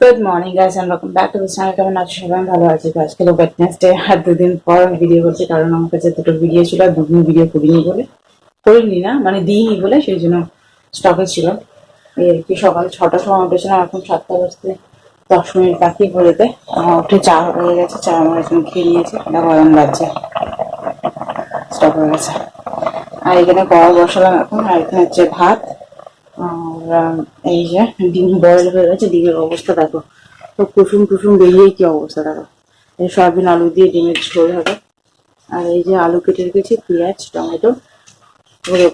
Good morning guys and welcome back to this channel কেমন আছো সবাই? ভালো আছি। তো আজকে ওয়েডনেসডে আর দুদিন পর ভিডিও করছি, কারণ আমার কাছে দুটো ভিডিও ছিল, আর দুদিন ভিডিও করিনি বলে, করিনি না মানে দিইনি বলে, সেই জন্য স্টকে ছিল। এই আর কি, সকাল ছটার সময় উঠেছিলাম, এখন সাতটা বাজতে দশ মিনিট বাকি ঘুরেতে উঠে চা হয়ে গেছে, চা আমার এখন খেয়ে নিয়েছে, এটা গরম লাগছে। স্টক হয়ে গেছে। আর এখানে কড়া বসালাম এখন, আর এখানে হচ্ছে ভাত। এই যে ডিম বয়েল হয়ে গেছে ডিমের অবস্থা দেখো। তো কুসুম টুসুম বেরিয়ে কি অবস্থা দেখো। এই সয়াবিন আলু দিয়ে ডিমের ঝোল হবে। আর এই যে আলু কেটে রেখেছি পেঁয়াজ টমেটো ওগুলো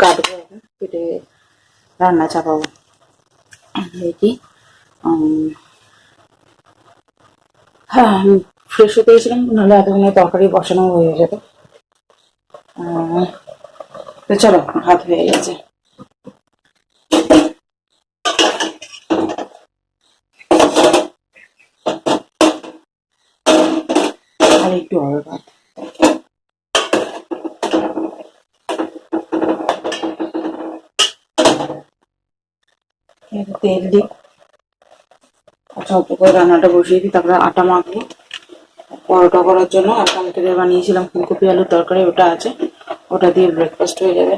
কাটবো এখন কেটে রান্না চাপাবো। উম, হ্যাঁ ফ্রেশ হতে গেছিলাম নাহলে এতক্ষণে তরকারি বসানো হয়ে যেত। তো চলো ভাত হয়ে গেছে। আর একটু এবার তেল দিই। আচ্ছা অল্প করে রান্নাটা বসিয়ে দিই, তারপরে আটা মাখবো। পরোটা করার জন্য কালকে যে বানিয়েছিলাম, ফুলকপি, আলুর তরকারি, ওটা আছে। ওটা দিয়ে ব্রেকফাস্ট হয়ে যাবে।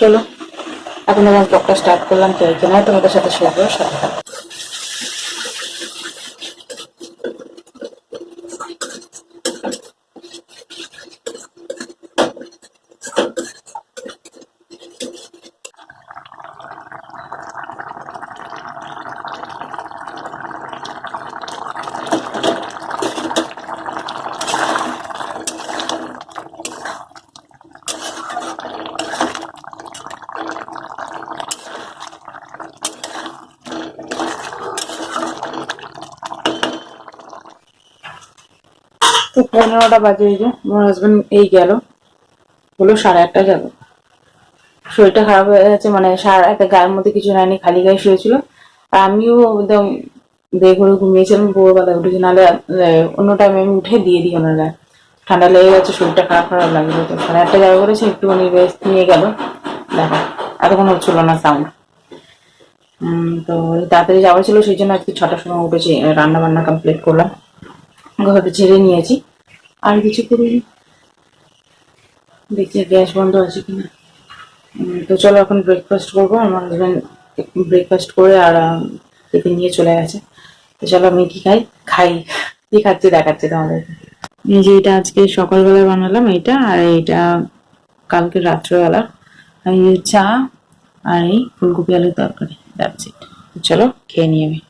চলো এখন আমার ব্লগটা স্টার্ট করলাম তো এখানে তোমাদের সাথে শেয়ার করো সাথে তো পনেরোটা বাজে এই যে, আমার হাজবেন্ড এই গেল। হলো সাড়ে আটটা যাবে। শরীরটা খারাপ হয়ে গেছে মানে সারা একটা গায়ের মধ্যে কিছু নেয়নি খালি গায়ে শুয়েছিল। আর আমিও একদম বেঘরে ঘুমিয়েছিলাম ভোরবেলা উঠেছি, নাহলে অন্য টাইমে আমি উঠে দিয়ে দিই ওনারা ঠান্ডা লেগে গেছে, শরীরটা খারাপ খারাপ লাগল তো। সাড়ে আটটা যাবে করেছে একটুখানি রেস্ট নিয়ে গেল। দেখো, এতক্ষণ হচ্ছিল না সাউন্ড তো তাড়াতাড়ি যাওয়া ছিল, সেই জন্য আজকে ছটার সময় উঠেছি রান্না বান্না কমপ্লিট করলাম। ঘরে ছেড়ে নিয়েছি। আর কিছু করিনি। দেখি গ্যাস বন্ধ আছে কিনা। তো চলো এখন ব্রেকফাস্ট করব। আমার হাজব্যান্ড ব্রেকফাস্ট করে আর টিফিন নিয়ে চলে গেছে। তো চলো আমি কি খাই? খাই। কি খাচ্ছি দেখাচ্ছি তোমাদের। এই যে এটা আজকে সকালবেলায় বানালাম এটা, আর এইটা কালকে রাত্রেবেলা। আর চা আর এই ফুলকপি আলুর তরকারি। ইট চলো, খেয়ে নিয়ে আমি।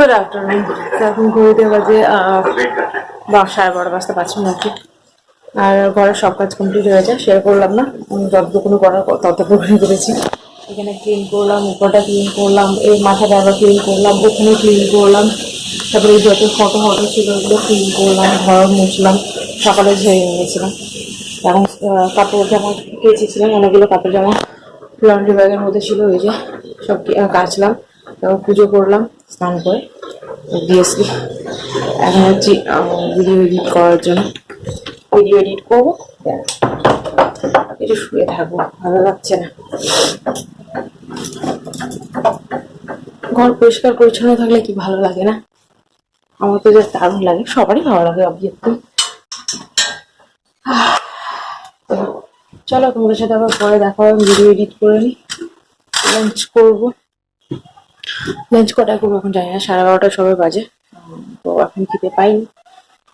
গুড আফটারনুন এখন ঘুরতে বাজে সাড়ে বারোটা বাজতে পারছি নাকি। আর ঘরের সব কাজ কমপ্লিট হয়েছে শেয়ার করলাম না। আমি যতটুকুনি করার ততটুকুনি করেছি এখানে ক্লিন করলাম উপরটা ক্লিন করলাম এই মাথাটা আবার ক্লিন করলাম ওখানে ক্লিন করলাম। তারপরে এই যত ফটো ফটো ছিল ওগুলো ক্লিন করলাম ঘর মুছলাম সকালে ঝেড়ে নিয়েছিলাম। আহ, কাপড় জামা কেচেছিলাম অনেকগুলো কাপড় জামা লন্ড্রি ব্যাগের মধ্যে ছিল ওই যে সব কাচলাম। তারপর পুজো করলাম স্নান করে অবভিয়াসলি এখন হচ্ছে ভিডিও এডিট করার জন্য। ভিডিও এডিট করব? ব্যাস। একটু শুয়ে থাকব ভালো লাগছে না। ঘর পরিষ্কার পরিচ্ছন্ন থাকলে কি ভালো লাগে না? আমার তো যা দারুণ লাগে সবারই ভালো লাগে অবভিয়াসলি চলো তোমাদের সাথে আবার পরে দেখা হবে ভিডিও এডিট করে নিই। লাঞ্চ করব। লাঞ্চ কটা করব এখন জানি না, সাড়ে বারোটা সবাই বাজে। তো এখন খেতে পাইনি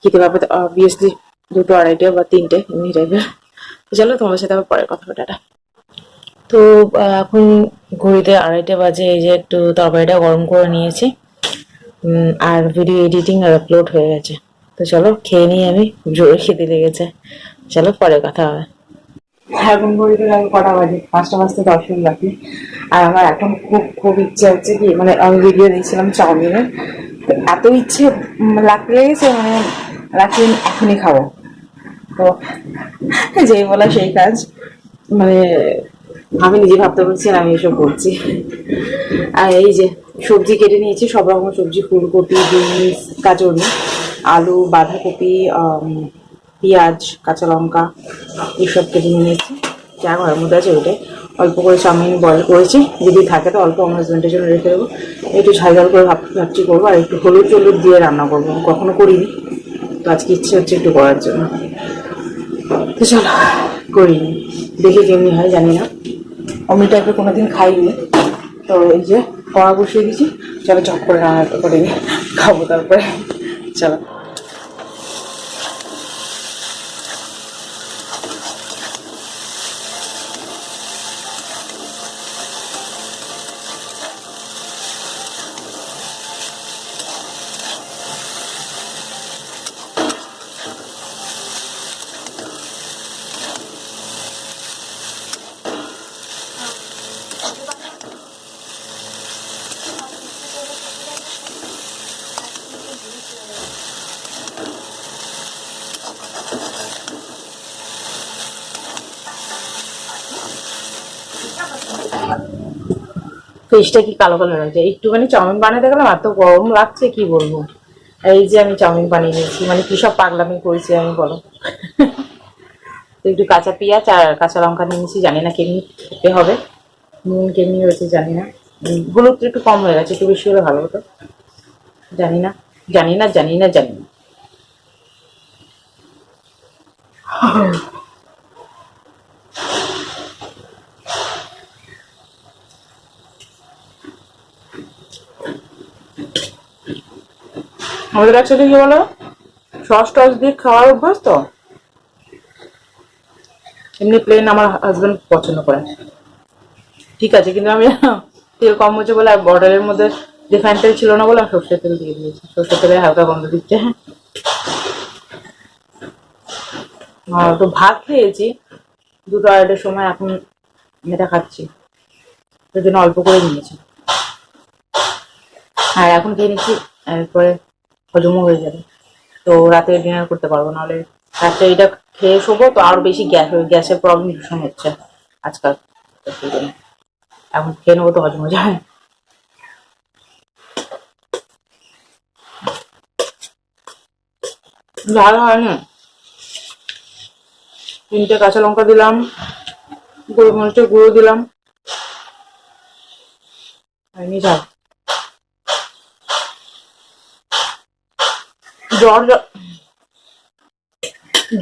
খেতে পাবো অবভিয়াসলি দুটো আড়াইটে বা তিনটে, এমনি টাইপের চলো, তোমাদের সাথে আবার পরে কথা টাটা। তো এখন ঘড়িতে আড়াইটে বাজে, এই যে একটু তরকারিটা গরম করে নিয়েছি। আর ভিডিও এডিটিং আর আপলোড হয়ে গেছে। তো চলো, খেয়ে নিই আমি, জোরে খেতে লেগেছে। চলো, পরে কথা হবে। এখন ঘড়িতে দেখো কটা বাজে? পাঁচটা বাজতে দশ মিনিট বাকি। আর আমার এখন খুব খুব ইচ্ছে হচ্ছে কি মানে আমি ভিডিও দেখছিলাম চাউমিনের। এত ইচ্ছে লাগতে লেগেছে মানে রাখি এখনই খাব। তো যেই বলা সেই কাজ মানে আমি নিজে ভাবতে পারছি আমি এসব করছি। আর এই যে সবজি কেটে নিয়েছি সব রকম সবজি ফুলকপি বিনস গাজর আলু বাঁধাকপি আম, পেঁয়াজ, কাঁচা লঙ্কা এসব কেটে নিয়েছি। যা ঘরের মধ্যে আছে ওইটাই। অল্প করে চাউমিন বয়েল করেছি। যদি থাকে তো অল্প আমার হাজবেন্ডের জন্য রেখে দেবো। একটু ঝাল ঝাল করে ভাব ভাবছি করব আর একটু হলুদ টলুদ দিয়ে রান্না করব। কখনো করিনি। তো আজকে ইচ্ছে হচ্ছে একটু করার জন্য। তো চলো, করিনি। দেখি কেমনি হয়, জানি না। অমনি টাইপের কোনোদিন খাইনি। তো এই যে কড়া বসিয়ে দিয়েছি। চলো চপ করে রান্নাটা করে নিই খাব তারপরে। চলো। ফেসটা কি কালো কালো লাগছে? একটুখানি চাউমিন বানাতে গেলাম এত গরম লাগছে কি বলব? এই যে আমি চাউমিন বানিয়ে নিয়েছি মানে কী সব পাগলামি করেছি আমি বলো। তো একটু কাঁচা পেঁয়াজ আর কাঁচা লঙ্কা নিয়েছি জানি না কেমনি খেতে হবে। নুন কেমনি হয়েছে জানি না। উম, হলুদ একটু কম হয়ে গেছে একটু বেশি হলে ভালো হতো। জানি না জানি না জানি না জানি না। আমাদের একসাথে কি বলো? সস টস দিয়ে খাওয়ার অভ্যাস তো? এমনি প্লেন আমার হাজবেন্ড পছন্দ করে। ঠিক আছে, কিন্তু আমি তেল কম হচ্ছে বলে আর বর্ডারের মধ্যে রিফাইন তেল ছিল না বলে আমি সর্ষের তেল দিয়ে দিয়েছি। সর্ষের তেলে হালকা গন্ধ দিচ্ছে। আর তো ভাত খেয়েছি। দুটো আড়াইটার সময় এখন এটা খাচ্ছি। ওই জন্য অল্প করে নিয়েছি। আর এখন খেয়ে নিচ্ছি। এরপরে হজমও হয়ে যাবে। তো রাতে ডিনার করতে পারব, নাহলে রাত্রে এটা খেয়ে শোবো, তো আরও বেশি গ্যাস গ্যাসের প্রবলেম ভীষণ হচ্ছে আজকাল। এখন খেয়ে নেব তো হজম হয়ে যাবে। ঝাল হয়নি। তিনটে কাঁচা লঙ্কা দিলাম, গোলমরিচের গুঁড়ো দিলাম। হয়নি ঝাল। জ্বর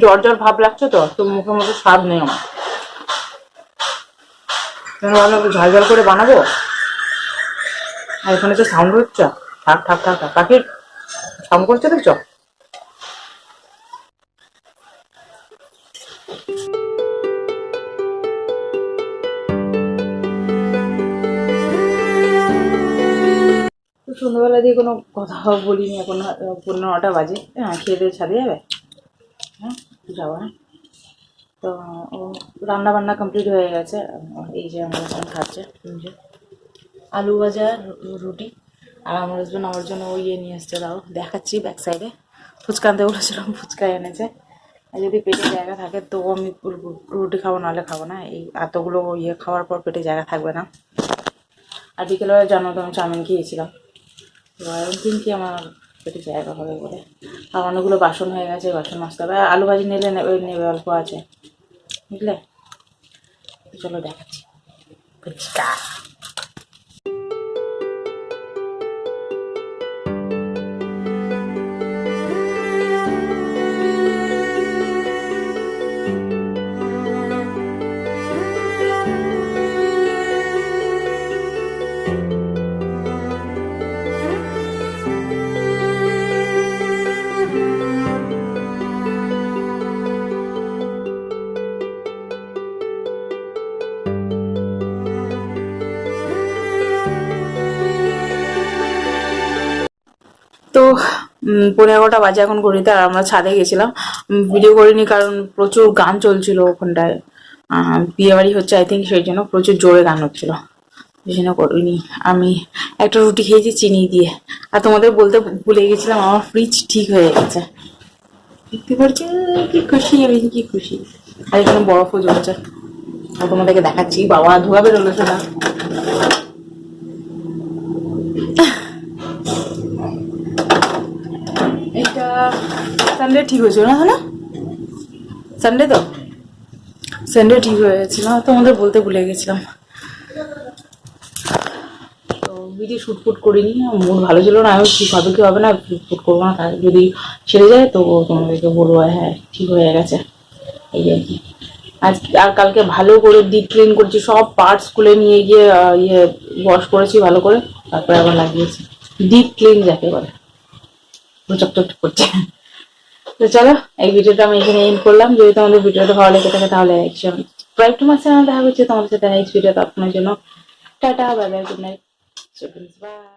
জ্বর জ্বর ভাব লাগছে তো তো মুখের মধ্যে স্বাদ নেই আমার। ভাবলাম ঝাল ঝাল করে বানাবো? আর এখানে তো সাউন্ড হচ্ছে। থাক থাক থাক থাক। পাখির সাউন্ড করছে দেখছ? সন্ধ্যাবেলা দিয়ে কোনো কথা বলিনি এখন, পনেরো নটা বাজে। হ্যাঁ খেয়ে দিয়ে ছাদে যাবে। হ্যাঁ যাব হ্যাঁ। তো, ও রান্না বান্না কমপ্লিট হয়ে গেছে। এই যে আমার এখন খাচ্ছে আলু ভাজা রুটি। আর আমার হাজবেন্ড আমার জন্য ওই ইয়ে নিয়ে এসছে দাও। দেখাচ্ছি ব্যাক সাইডে ফুচকা আনতে বলেছিলাম, ফুচকা এনেছে। আর যদি পেটে জায়গা থাকে, তো আমি রুটি খাব, নাহলে খাব না। এই এতগুলো ইয়ে খাওয়ার পর পেটে জায়গা থাকবে না। আর বিকেলবেলা জানো তো আমি চাউমিন খেয়েছিলাম। এবার কি আমার পেটে জায়গা হবে বলে। আর অনেকগুলো বাসন হয়ে গেছে, বাসন মাজতে হবে। আলু ভাজি নিলে নেবে নেবে অল্প আছে। বুঝলে? চলো দেখাচ্ছি। ফুচকা তো পনেরো এগারোটা বাজে এখন ঘড়িতে আর আমরা ছাদে গেছিলাম। ভিডিও করিনি কারণ প্রচুর গান চলছিল ওখানটায়। আহ, বিয়ে বাড়ি হচ্ছে আই থিঙ্ক সেই জন্য প্রচুর জোরে গান হচ্ছিল। সেই জন্য করিনি। আমি একটা রুটি খেয়েছি চিনি দিয়ে। আর তোমাদের বলতে ভুলে গেছিলাম আমার ফ্রিজ ঠিক হয়ে গেছে। দেখতে পাচ্ছি? কি খুশি আমি কি খুশি। আর এখানে বরফও আর তোমাদেরকে দেখাচ্ছি বাবা ধোয়া বেরোলো সেটা এটা সানডে ঠিক হয়েছিল না হ্যাঁ সানডে তো? সানডে ঠিক হয়ে গেছিল, তোমাদের বলতে ভুলে গেছিলাম। তো ভিডিও শ্যুট ফুট করিনি মুড ভালো ছিল না, আমি ঠিক হবে কি হবে না শ্যুট করব না যদি ছেড়ে যায় তো তোমাদেরকে বলব হ্যাঁ ঠিক হয়ে গেছে। এই আর কি। আজ আর কালকে ভালো করে ডিপ ক্লিন করছি, সব পার্টস খুলে নিয়ে গিয়ে ইয়ে ওয়াশ করেছি ভালো করে, তারপরে আবার লাগিয়েছি। ডিপ ক্লিন যাকে বলে। চকচক করছে। তো চলো, এই ভিডিওটা আমি এখানে এন্ড করলাম। যদি তোমাদের ভিডিওটা ভালো লেগে থাকে, তাহলে সাবস্ক্রাইব টু চ্যানেল দেখা হচ্ছে। তোমাদের সাথে নেক্সট ভিডিও আপনার জন্য। Tata bye bye good night bye